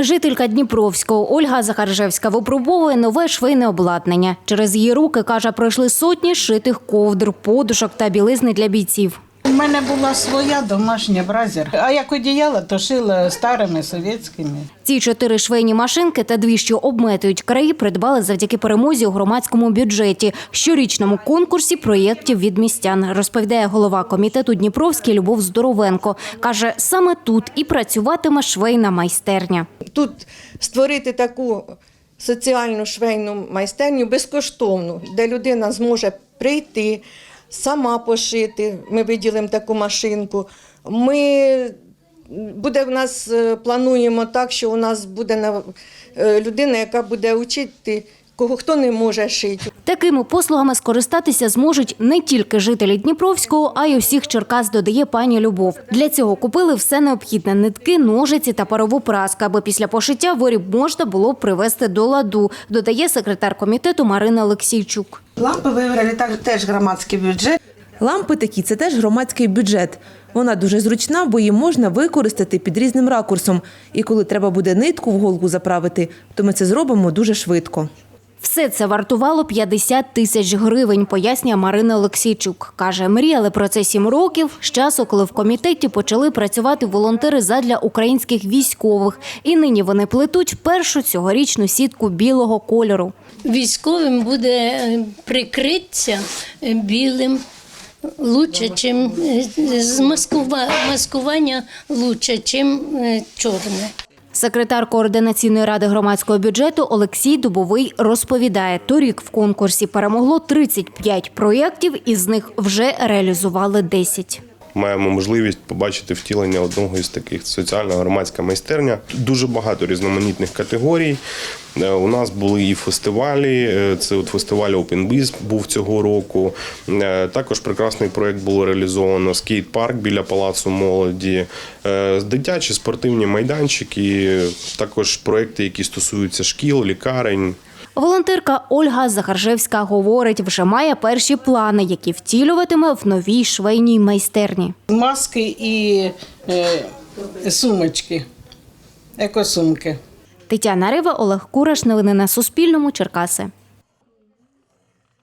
Жителька Дніпровського Ольга Захаржевська випробовує нове швейне обладнання. Через її руки, каже, пройшли сотні шитих ковдр, подушок та білизни для бійців. У мене була своя домашня бразер, а як одіяла, то шила старими совєтськими. Ці чотири швейні машинки та дві, що обметують краї, придбали завдяки перемозі у громадському бюджеті, щорічному конкурсі проєктів від містян, розповідає голова комітету Дніпровський Любов Здоровенко. Каже, саме тут і працюватиме швейна майстерня. тут створити таку соціальну швейну майстерню безкоштовну, де людина зможе прийти, сама пошити. Ми виділимо таку машинку. Ми буде в нас е, плануємо так, що у нас буде е, людина, яка буде вчити, кого хто не може шити. Такими послугами скористатися зможуть не тільки жителі Дніпровського, а й усіх Черкас, додає пані Любов. Для цього купили все необхідне – нитки, ножиці та парову праску, аби після пошиття виріб можна було привести до ладу, додає секретар комітету Марина Олексійчук. Лампи виграли так- теж громадський бюджет. Лампи такі це теж громадський бюджет. Вона дуже зручна, бо її можна використати під різним ракурсом. І коли треба буде нитку в голку заправити, то ми це зробимо дуже швидко. Все це вартувало 50 тисяч гривень, пояснює Марина Олексійчук. Каже, мріяли про це сім років, з часу, коли в комітеті почали працювати волонтери задля українських військових. І нині вони плетуть першу цьогорічну сітку білого кольору. військовим буде е, прикриття е, білим лучше, чим е, з маскування лучше, чим чорне. Секретар координаційної ради громадського бюджету Олексій Дубовий розповідає, торік в конкурсі перемогло 35 проєктів, із них вже реалізували 10. Маємо можливість побачити втілення одного із таких соціально-громадська майстерня. Дуже багато різноманітних категорій. Е, У нас були і фестивалі. е, Це от фестиваль Open Biz був цього року. Е, Також прекрасний проект було реалізовано скейт-парк біля палацу молоді, дитячі спортивні майданчики, також проекти, які стосуються шкіл, лікарень. Волонтерка Ольга Захаржевська говорить, вже має перші плани, які втілюватиме в новій швейній майстерні. Маски і е, сумочки, екосумки. Тетяна Рива, Олег Кураш. Новини на Суспільному. Черкаси.